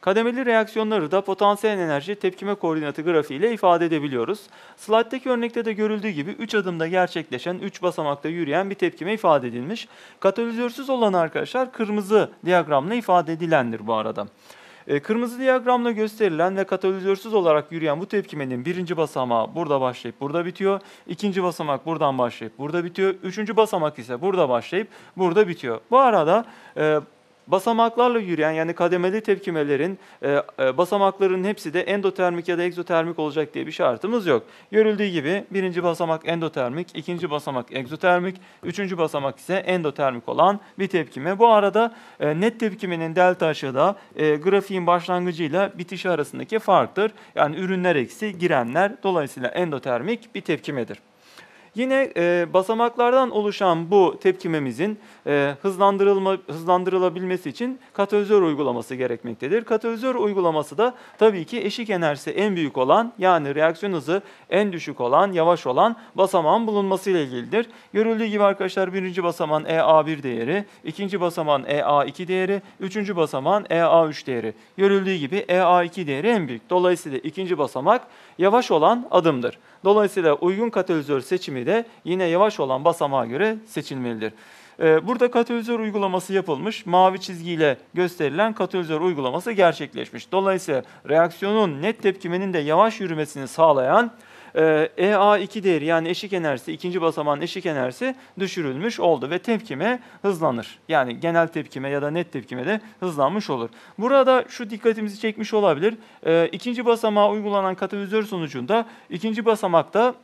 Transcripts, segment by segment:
Kademeli reaksiyonları da potansiyel enerji tepkime koordinatı grafiği ile ifade edebiliyoruz. Slide'daki örnekte de görüldüğü gibi 3 adımda gerçekleşen, 3 basamakta yürüyen bir tepkime ifade edilmiş. Katalizörsüz olan arkadaşlar kırmızı diyagramla ifade edilendir bu arada. E, Kırmızı diyagramla gösterilen ve katalizörsüz olarak yürüyen bu tepkimenin birinci basamağı burada başlayıp burada bitiyor. İkinci basamak buradan başlayıp burada bitiyor. Üçüncü basamak ise burada başlayıp burada bitiyor. Bu arada e, basamaklarla yürüyen yani kademeli tepkimelerin e, e, basamakların hepsi de endotermik ya da egzotermik olacak diye bir şartımız yok. Görüldüğü gibi birinci basamak endotermik, ikinci basamak egzotermik, üçüncü basamak ise endotermik olan bir tepkime. Bu arada e, net tepkimenin delta aşı e, grafiğin başlangıcıyla bitişi arasındaki farktır. Yani ürünler eksi girenler dolayısıyla endotermik bir tepkimedir. Yine e, basamaklardan oluşan bu tepkimemizin e, hızlandırılma, hızlandırılabilmesi için katalizör uygulaması gerekmektedir. Katalizör uygulaması da tabii ki eşik enerjisi en büyük olan yani reaksiyon hızı en düşük olan, yavaş olan basamağın bulunması ile ilgilidir. Görüldüğü gibi arkadaşlar birinci basamağın EA1 değeri, ikinci basamağın EA2 değeri, üçüncü basamağın EA3 değeri. Görüldüğü gibi EA2 değeri en büyük. Dolayısıyla ikinci basamak yavaş olan adımdır. Dolayısıyla uygun katalizör seçimi de yine yavaş olan basamağa göre seçilmelidir. Ee, burada katalizör uygulaması yapılmış, mavi çizgiyle gösterilen katalizör uygulaması gerçekleşmiş. Dolayısıyla reaksiyonun net tepkimenin de yavaş yürümesini sağlayan EA2 değeri yani eşik enerjisi, ikinci basamağın eşik enerjisi düşürülmüş oldu ve tepkime hızlanır. Yani genel tepkime ya da net tepkime de hızlanmış olur. Burada şu dikkatimizi çekmiş olabilir. E, ikinci basamağa uygulanan katalizör sonucunda ikinci basamakta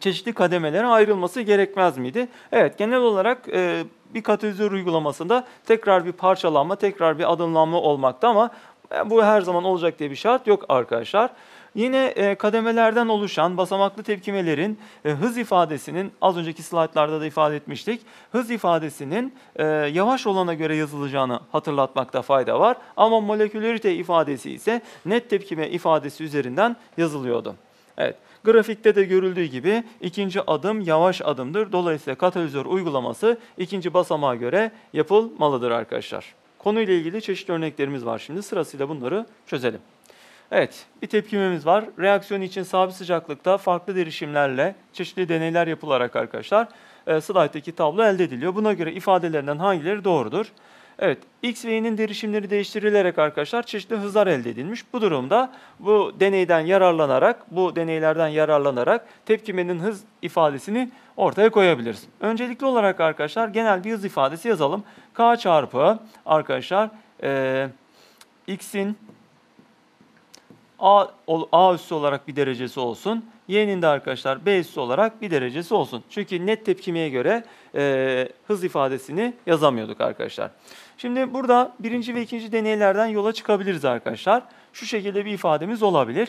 çeşitli kademelere ayrılması gerekmez miydi? Evet, genel olarak e, bir katalizör uygulamasında tekrar bir parçalanma, tekrar bir adımlanma olmakta ama e, bu her zaman olacak diye bir şart yok arkadaşlar. Yine e, kademelerden oluşan basamaklı tepkimelerin e, hız ifadesinin az önceki slaytlarda da ifade etmiştik. Hız ifadesinin e, yavaş olana göre yazılacağını hatırlatmakta fayda var. Ama molekülerite ifadesi ise net tepkime ifadesi üzerinden yazılıyordu. Evet. Grafikte de görüldüğü gibi ikinci adım yavaş adımdır. Dolayısıyla katalizör uygulaması ikinci basamağa göre yapılmalıdır arkadaşlar. Konuyla ilgili çeşitli örneklerimiz var şimdi. Sırasıyla bunları çözelim. Evet, bir tepkimemiz var. Reaksiyon için sabit sıcaklıkta farklı derişimlerle çeşitli deneyler yapılarak arkadaşlar e, slayttaki tablo elde ediliyor. Buna göre ifadelerinden hangileri doğrudur? Evet, X ve Y'nin derişimleri değiştirilerek arkadaşlar çeşitli hızlar elde edilmiş. Bu durumda bu deneyden yararlanarak, bu deneylerden yararlanarak tepkimenin hız ifadesini ortaya koyabiliriz. Öncelikli olarak arkadaşlar genel bir hız ifadesi yazalım. K çarpı arkadaşlar e, X'in A, A üssü olarak bir derecesi olsun. Y'nin de arkadaşlar B üssü olarak bir derecesi olsun. Çünkü net tepkimeye göre e, hız ifadesini yazamıyorduk arkadaşlar. Şimdi burada birinci ve ikinci deneylerden yola çıkabiliriz arkadaşlar. Şu şekilde bir ifademiz olabilir.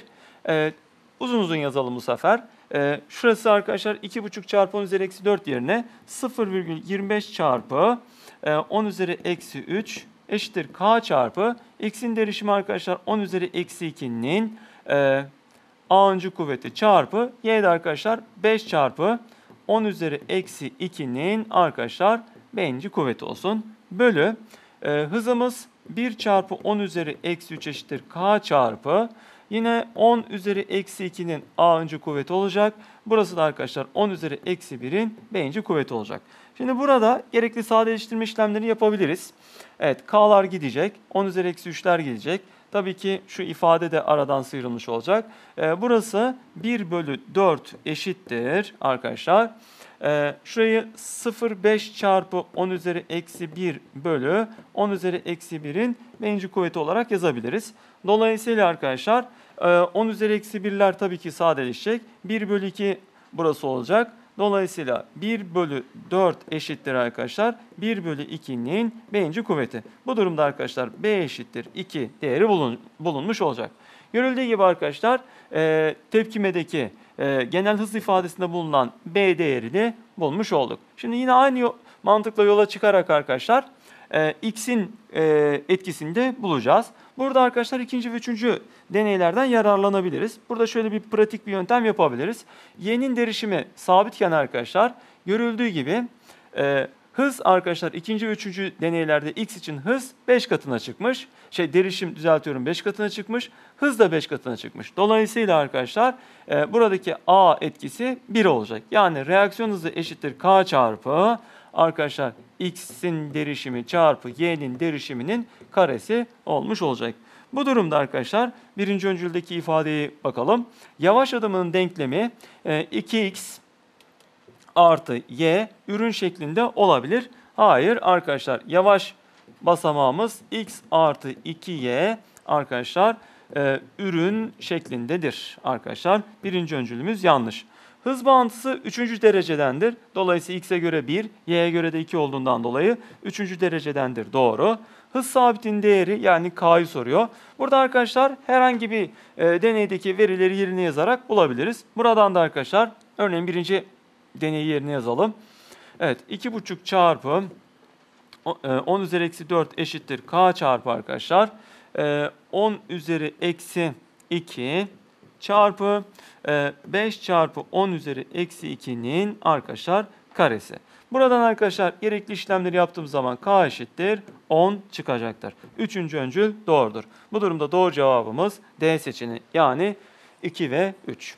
E, uzun uzun yazalım bu sefer. E, şurası arkadaşlar 2,5 çarpı 10 üzeri eksi 4 yerine 0,25 çarpı e, 10 üzeri eksi 3 eşittir k çarpı x'in derişimi arkadaşlar 10 üzeri eksi 2'nin e, a'ncı kuvveti çarpı y'de arkadaşlar 5 çarpı 10 üzeri eksi 2'nin arkadaşlar b'inci kuvveti olsun. Bölü e, hızımız 1 çarpı 10 üzeri eksi 3 eşittir k çarpı yine 10 üzeri eksi 2'nin a'ncı kuvveti olacak. Burası da arkadaşlar 10 üzeri eksi 1'in b'inci kuvveti olacak. Şimdi burada gerekli sadeleştirme işlemlerini yapabiliriz. Evet k'lar gidecek. 10 üzeri eksi 3'ler gidecek. Tabii ki şu ifade de aradan sıyrılmış olacak. Ee, burası 1 bölü 4 eşittir arkadaşlar. Ee, şurayı 0,5 çarpı 10 üzeri eksi 1 bölü 10 üzeri eksi 1'in birinci kuvveti olarak yazabiliriz. Dolayısıyla arkadaşlar 10 e, üzeri eksi 1'ler tabii ki sadeleşecek. 1 bölü 2 burası olacak. Dolayısıyla 1 bölü 4 eşittir arkadaşlar 1 bölü 2'nin birinci kuvveti. Bu durumda arkadaşlar B eşittir 2 değeri bulun, bulunmuş olacak. Görüldüğü gibi arkadaşlar e, tepkimedeki e, genel hız ifadesinde bulunan B değerini bulmuş olduk. Şimdi yine aynı mantıkla yola çıkarak arkadaşlar e, X'in e, etkisini de bulacağız. Burada arkadaşlar ikinci ve üçüncü deneylerden yararlanabiliriz. Burada şöyle bir pratik bir yöntem yapabiliriz. Y'nin derişimi sabitken arkadaşlar görüldüğü gibi e, Hız arkadaşlar ikinci ve üçüncü deneylerde x için hız 5 katına çıkmış. Şey derişim düzeltiyorum 5 katına çıkmış. Hız da 5 katına çıkmış. Dolayısıyla arkadaşlar e, buradaki A etkisi 1 olacak. Yani reaksiyon hızı eşittir K çarpı arkadaşlar x'in derişimi çarpı y'nin derişiminin karesi olmuş olacak. Bu durumda arkadaşlar birinci öncüldeki ifadeye bakalım. Yavaş adımın denklemi e, 2x artı y ürün şeklinde olabilir. Hayır arkadaşlar yavaş basamağımız x artı 2y arkadaşlar e, ürün şeklindedir arkadaşlar. Birinci öncülümüz yanlış. Hız bağıntısı 3. derecedendir. Dolayısıyla x'e göre 1, y'ye göre de 2 olduğundan dolayı 3. derecedendir. Doğru. Hız sabitin değeri yani k'yı soruyor. Burada arkadaşlar herhangi bir e, deneydeki verileri yerine yazarak bulabiliriz. Buradan da arkadaşlar örneğin birinci deneyi yerine yazalım. Evet 2,5 çarpı 10 e, üzeri eksi 4 eşittir k çarpı arkadaşlar. 10 e, üzeri eksi 2 çarpı 5 e, çarpı 10 üzeri eksi 2'nin arkadaşlar karesi. Buradan arkadaşlar gerekli işlemleri yaptığım zaman k eşittir 10 çıkacaktır. Üçüncü öncül doğrudur. Bu durumda doğru cevabımız D seçeneği yani 2 ve 3.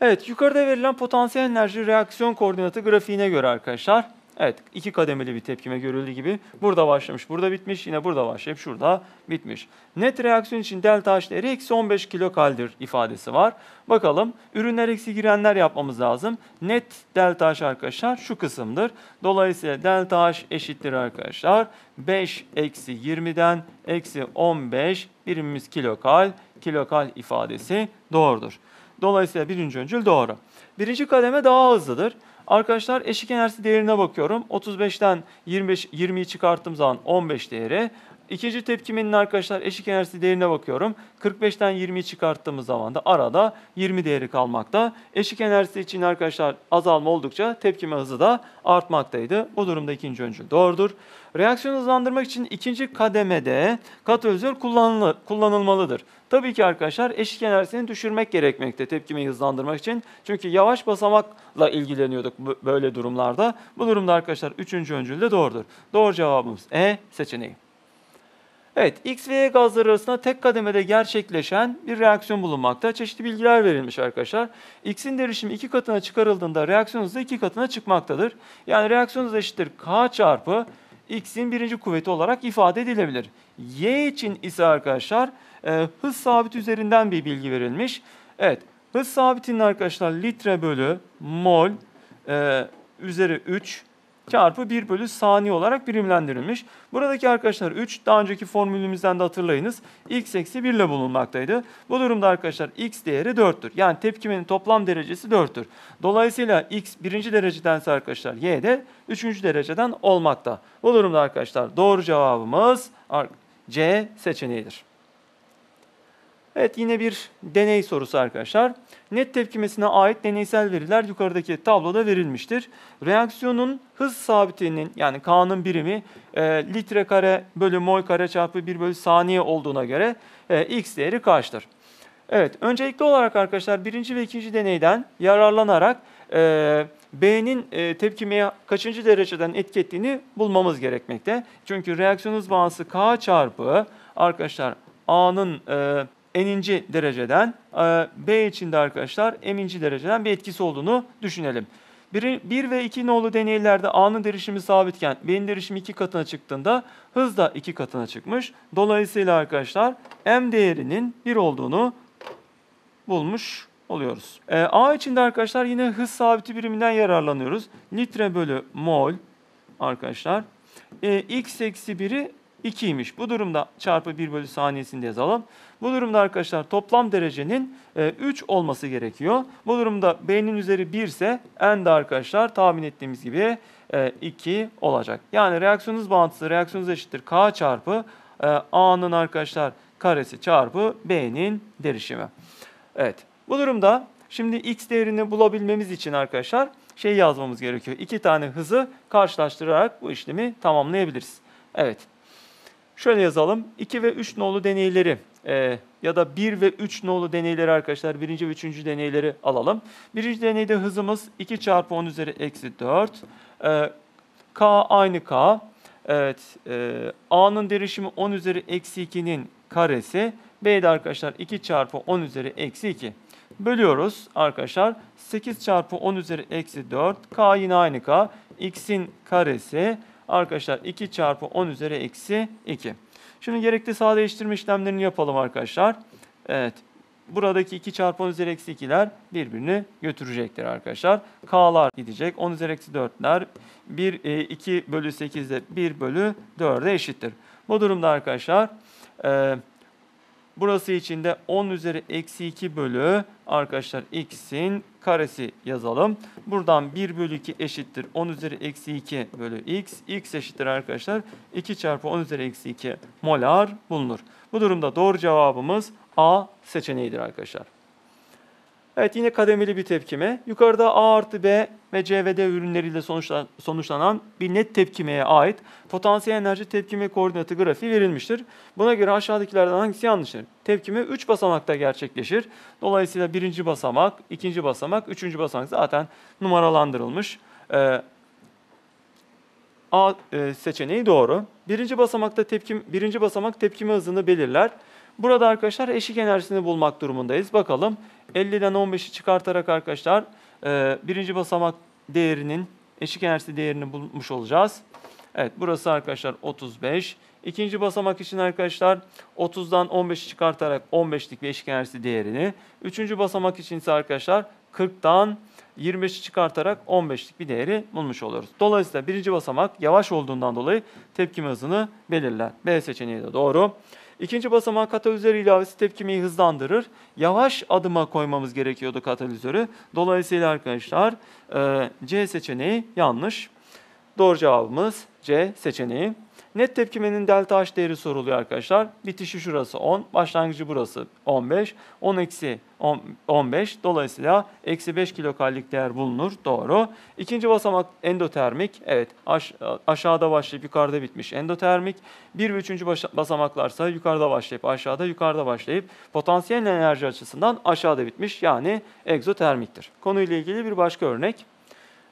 Evet yukarıda verilen potansiyel enerji reaksiyon koordinatı grafiğine göre arkadaşlar Evet iki kademeli bir tepkime görüldüğü gibi burada başlamış, burada bitmiş, yine burada başlayıp şurada bitmiş. Net reaksiyon için delta H değeri eksi 15 kilokaldir ifadesi var. Bakalım ürünler eksi girenler yapmamız lazım. Net delta H arkadaşlar şu kısımdır. Dolayısıyla delta H eşittir arkadaşlar. 5 eksi 20'den eksi 15 birimimiz kilokal, kilokal ifadesi doğrudur. Dolayısıyla birinci öncül doğru. Birinci kademe daha hızlıdır. Arkadaşlar eşik enerjisi değerine bakıyorum. 35'ten 25 20'yi çıkarttığım zaman 15 değeri. İkinci tepkimenin arkadaşlar eşik enerjisi değerine bakıyorum. 45'ten 20'yi çıkarttığımız zaman da arada 20 değeri kalmakta. Eşik enerjisi için arkadaşlar azalma oldukça tepkime hızı da artmaktaydı. Bu durumda ikinci öncül doğrudur. Reaksiyonu hızlandırmak için ikinci kademede katalizör kullanılmalıdır. Tabii ki arkadaşlar eşik enerjisini düşürmek gerekmekte tepkimeyi hızlandırmak için. Çünkü yavaş basamakla ilgileniyorduk böyle durumlarda. Bu durumda arkadaşlar üçüncü öncül de doğrudur. Doğru cevabımız E seçeneği. Evet, X ve Y gazları arasında tek kademede gerçekleşen bir reaksiyon bulunmakta. Çeşitli bilgiler verilmiş arkadaşlar. X'in derişimi iki katına çıkarıldığında reaksiyon hızı iki katına çıkmaktadır. Yani reaksiyon hızı eşittir K çarpı X'in birinci kuvveti olarak ifade edilebilir. Y için ise arkadaşlar e, hız sabiti üzerinden bir bilgi verilmiş. Evet, hız sabitinin arkadaşlar litre bölü mol e, üzeri 3 çarpı 1 bölü saniye olarak birimlendirilmiş. Buradaki arkadaşlar 3 daha önceki formülümüzden de hatırlayınız. x eksi 1 ile bulunmaktaydı. Bu durumda arkadaşlar x değeri 4'tür. Yani tepkimenin toplam derecesi 4'tür. Dolayısıyla x birinci derecedense arkadaşlar y de 3. dereceden olmakta. Bu durumda arkadaşlar doğru cevabımız C seçeneğidir. Evet yine bir deney sorusu arkadaşlar. Net tepkimesine ait deneysel veriler yukarıdaki tabloda verilmiştir. Reaksiyonun hız sabitinin yani K'nın birimi e, litre kare bölü mol kare çarpı 1 bölü saniye olduğuna göre e, x değeri kaçtır? Evet öncelikli olarak arkadaşlar birinci ve ikinci deneyden yararlanarak e, B'nin e, tepkimeye kaçıncı dereceden etki ettiğini bulmamız gerekmekte. Çünkü reaksiyon hız bağıntısı K çarpı arkadaşlar A'nın e, eninci dereceden, e, B için de arkadaşlar eminci dereceden bir etkisi olduğunu düşünelim. 1 ve 2 nolu deneylerde A'nın derişimi sabitken B'nin derişimi 2 katına çıktığında hız da 2 katına çıkmış. Dolayısıyla arkadaşlar M değerinin 1 olduğunu bulmuş oluyoruz. E, A için de arkadaşlar yine hız sabiti biriminden yararlanıyoruz. Litre bölü mol arkadaşlar. E, X eksi 1'i 2'ymiş. Bu durumda çarpı 1 bölü saniyesinde yazalım. Bu durumda arkadaşlar toplam derecenin 3 e, olması gerekiyor. Bu durumda B'nin üzeri 1 ise N de arkadaşlar tahmin ettiğimiz gibi 2 e, olacak. Yani reaksiyonuz bağıntısı reaksiyonuz eşittir K çarpı e, A'nın arkadaşlar karesi çarpı B'nin derişimi. Evet bu durumda şimdi X değerini bulabilmemiz için arkadaşlar şey yazmamız gerekiyor. İki tane hızı karşılaştırarak bu işlemi tamamlayabiliriz. Evet. Şöyle yazalım. 2 ve 3 nolu deneyleri e, ya da 1 ve 3 nolu deneyleri arkadaşlar birinci ve üçüncü deneyleri alalım. Birinci deneyde hızımız 2 çarpı 10 üzeri eksi 4. E, K aynı K. Evet, e, A'nın derişimi 10 üzeri eksi 2'nin karesi. B'de arkadaşlar 2 çarpı 10 üzeri eksi 2. Bölüyoruz arkadaşlar. 8 çarpı 10 üzeri eksi 4. K yine aynı K. X'in karesi arkadaşlar 2 çarpı 10 üzeri eksi 2. Şimdi gerekli sadeleştirme işlemlerini yapalım arkadaşlar. Evet. Buradaki 2 çarpı 10 üzeri eksi 2'ler birbirini götürecektir arkadaşlar. K'lar gidecek. 10 üzeri eksi 4'ler 1, 2 bölü 8 de 1 bölü 4'e eşittir. Bu durumda arkadaşlar e, burası için de 10 üzeri eksi 2 bölü arkadaşlar x'in karesi yazalım. Buradan 1 bölü 2 eşittir 10 üzeri eksi 2 bölü x. x eşittir arkadaşlar 2 çarpı 10 üzeri eksi 2 molar bulunur. Bu durumda doğru cevabımız A seçeneğidir arkadaşlar. Evet yine kademeli bir tepkime. Yukarıda A artı B ve C ve D ürünleriyle sonuçlanan bir net tepkimeye ait potansiyel enerji tepkime koordinatı grafiği verilmiştir. Buna göre aşağıdakilerden hangisi yanlıştır? Tepkime 3 basamakta gerçekleşir. Dolayısıyla birinci basamak, ikinci basamak, üçüncü basamak zaten numaralandırılmış. Ee, A e, seçeneği doğru. Birinci basamakta tepkim, birinci basamak tepkime hızını belirler. Burada arkadaşlar eşik enerjisini bulmak durumundayız. Bakalım 50'den 15'i çıkartarak arkadaşlar e, birinci basamak değerinin eşik enerjisi değerini bulmuş olacağız. Evet burası arkadaşlar 35. İkinci basamak için arkadaşlar 30'dan 15'i çıkartarak 15'lik bir eşik enerjisi değerini. Üçüncü basamak için ise arkadaşlar 40'dan 25'i çıkartarak 15'lik bir değeri bulmuş oluruz. Dolayısıyla birinci basamak yavaş olduğundan dolayı tepkime hızını belirler. B seçeneği de doğru. İkinci basamak katalizör ilavesi tepkimeyi hızlandırır. Yavaş adıma koymamız gerekiyordu katalizörü. Dolayısıyla arkadaşlar e, C seçeneği yanlış. Doğru cevabımız C seçeneği. Net tepkimenin delta H değeri soruluyor arkadaşlar. Bitişi şurası 10, başlangıcı burası 15. 10 eksi 15. Dolayısıyla eksi 5 kilokalrik değer bulunur. Doğru. İkinci basamak endotermik. Evet aş aşağıda başlayıp yukarıda bitmiş endotermik. Bir ve üçüncü basamaklarsa yukarıda başlayıp aşağıda yukarıda başlayıp potansiyel enerji açısından aşağıda bitmiş. Yani egzotermiktir. Konuyla ilgili bir başka örnek.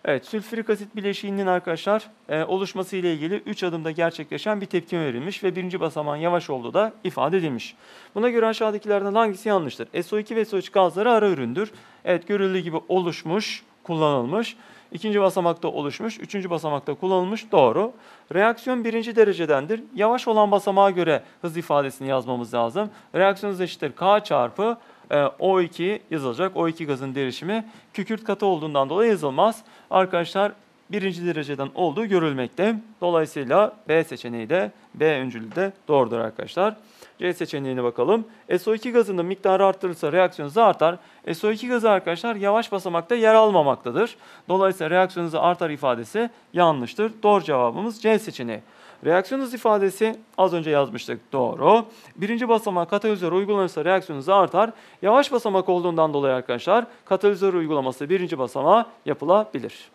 Evet, sülfürik asit bileşiğinin arkadaşlar e, oluşması ile ilgili 3 adımda gerçekleşen bir tepkime verilmiş ve birinci basamağın yavaş olduğu da ifade edilmiş. Buna göre aşağıdakilerden hangisi yanlıştır? SO2 ve SO3 gazları ara üründür. Evet, görüldüğü gibi oluşmuş, kullanılmış. İkinci basamakta oluşmuş, üçüncü basamakta kullanılmış. Doğru. Reaksiyon birinci derecedendir. Yavaş olan basamağa göre hız ifadesini yazmamız lazım. Reaksiyon hızı eşittir K çarpı O2 yazılacak. O2 gazın derişimi kükürt katı olduğundan dolayı yazılmaz. Arkadaşlar birinci dereceden olduğu görülmekte. Dolayısıyla B seçeneği de B öncülü de doğrudur arkadaşlar. C seçeneğine bakalım. SO2 gazının miktarı arttırılırsa reaksiyon hızı artar. SO2 gazı arkadaşlar yavaş basamakta yer almamaktadır. Dolayısıyla reaksiyon hızı artar ifadesi yanlıştır. Doğru cevabımız C seçeneği. Reaksiyon hızı ifadesi az önce yazmıştık. Doğru. Birinci basamak katalizör uygulanırsa reaksiyon hızı artar. Yavaş basamak olduğundan dolayı arkadaşlar katalizör uygulaması birinci basamağa yapılabilir.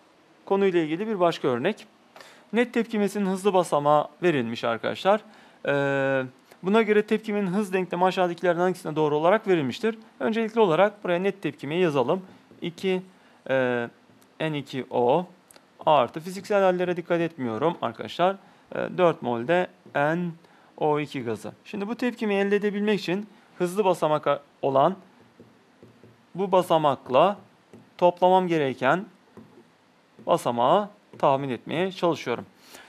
Konuyla ilgili bir başka örnek. Net tepkimesinin hızlı basamağı verilmiş arkadaşlar. Ee, buna göre tepkimenin hız denklemi aşağıdakilerden hangisine doğru olarak verilmiştir? Öncelikli olarak buraya net tepkimeyi yazalım. 2 e, N2O artı fiziksel hallere dikkat etmiyorum arkadaşlar. 4 e, molde NO2 gazı. Şimdi bu tepkimi elde edebilmek için hızlı basamak olan bu basamakla toplamam gereken basamağı tahmin etmeye çalışıyorum.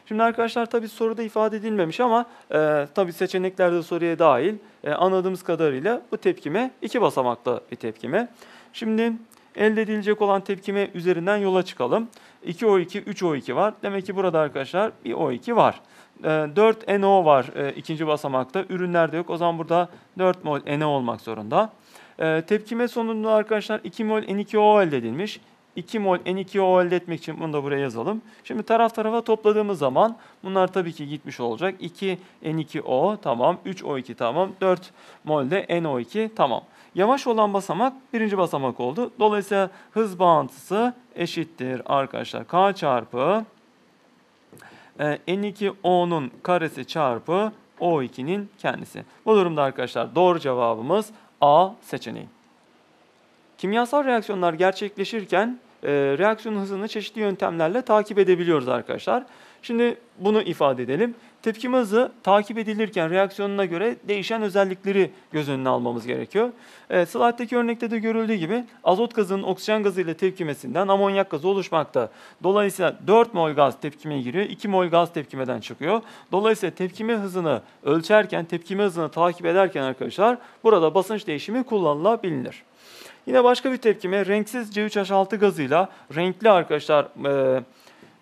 Şimdi arkadaşlar tabii soruda ifade edilmemiş ama e, tabii seçeneklerde soruya dahil e, anladığımız kadarıyla bu tepkime iki basamaklı bir tepkime. Şimdi elde edilecek olan tepkime üzerinden yola çıkalım. 2O2, 3O2 var. Demek ki burada arkadaşlar bir O2 var. 4 e, NO var e, ikinci basamakta. Ürünlerde yok. O zaman burada 4 mol NO olmak zorunda. E, tepkime sonunda arkadaşlar 2 mol N2O elde edilmiş. 2 mol N2O elde etmek için bunu da buraya yazalım. Şimdi taraf tarafa topladığımız zaman bunlar tabii ki gitmiş olacak. 2 N2O tamam, 3 O2 tamam, 4 mol de NO2 tamam. Yavaş olan basamak birinci basamak oldu. Dolayısıyla hız bağıntısı eşittir arkadaşlar. K çarpı e, N2O'nun karesi çarpı O2'nin kendisi. Bu durumda arkadaşlar doğru cevabımız A seçeneği. Kimyasal reaksiyonlar gerçekleşirken e, reaksiyon hızını çeşitli yöntemlerle takip edebiliyoruz arkadaşlar. Şimdi bunu ifade edelim. Tepkime hızı takip edilirken reaksiyonuna göre değişen özellikleri göz önüne almamız gerekiyor. E, slide'daki örnekte de görüldüğü gibi azot gazının oksijen gazı ile tepkimesinden amonyak gazı oluşmakta. Dolayısıyla 4 mol gaz tepkimeye giriyor, 2 mol gaz tepkimeden çıkıyor. Dolayısıyla tepkime hızını ölçerken, tepkime hızını takip ederken arkadaşlar burada basınç değişimi kullanılabilir. Yine başka bir tepkime renksiz C3H6 gazıyla renkli arkadaşlar e,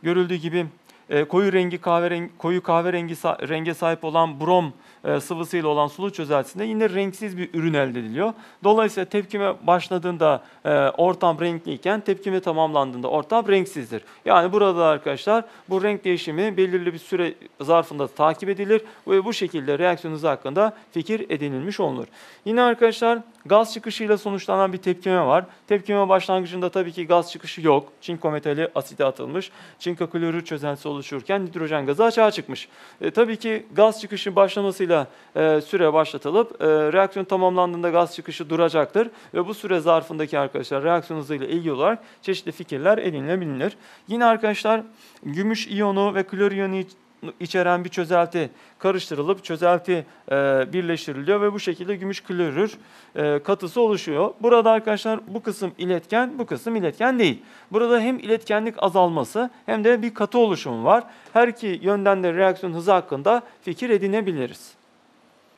görüldüğü gibi e, koyu rengi kahverengi koyu kahverengi renge sahip olan brom e, sıvısıyla olan sulu çözeltisinde yine renksiz bir ürün elde ediliyor. Dolayısıyla tepkime başladığında e, ortam renkliyken tepkime tamamlandığında ortam renksizdir. Yani burada arkadaşlar bu renk değişimi belirli bir süre zarfında takip edilir ve bu şekilde reaksiyon hızı hakkında fikir edinilmiş olunur. Yine arkadaşlar gaz çıkışıyla sonuçlanan bir tepkime var. Tepkime başlangıcında tabii ki gaz çıkışı yok. Çinko metali asite atılmış. Çinko klorür çözeltisi oluşurken hidrojen gazı açığa çıkmış. E, tabii ki gaz çıkışı başlamasıyla e, süre başlatılıp e, reaksiyon tamamlandığında gaz çıkışı duracaktır ve bu süre zarfındaki arkadaşlar reaksiyon hızıyla ilgili olarak çeşitli fikirler edinilebilir. Yine arkadaşlar gümüş iyonu ve klor iyonu içeren bir çözelti karıştırılıp çözelti e, birleştiriliyor ve bu şekilde gümüş klorür e, katısı oluşuyor. Burada arkadaşlar bu kısım iletken, bu kısım iletken değil. Burada hem iletkenlik azalması hem de bir katı oluşumu var. Her iki yönden de reaksiyon hızı hakkında fikir edinebiliriz.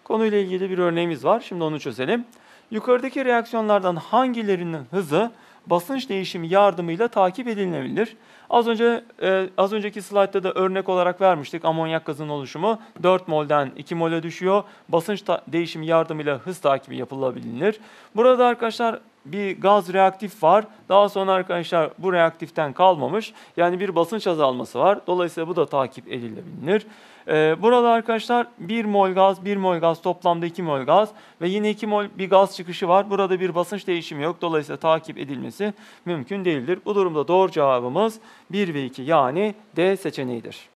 Konuyla ilgili bir örneğimiz var. Şimdi onu çözelim. Yukarıdaki reaksiyonlardan hangilerinin hızı basınç değişimi yardımıyla takip edilebilir? Az önce e, az önceki slaytta da örnek olarak vermiştik. Amonyak gazının oluşumu 4 mol'den 2 mol'e düşüyor. Basınç değişimi yardımıyla hız takibi yapılabilir. Burada arkadaşlar bir gaz reaktif var. Daha sonra arkadaşlar bu reaktiften kalmamış. Yani bir basınç azalması var. Dolayısıyla bu da takip edilebilir. Ee, burada arkadaşlar 1 mol gaz, 1 mol gaz toplamda 2 mol gaz ve yine 2 mol bir gaz çıkışı var. Burada bir basınç değişimi yok. Dolayısıyla takip edilmesi mümkün değildir. Bu durumda doğru cevabımız 1 ve 2 yani D seçeneğidir.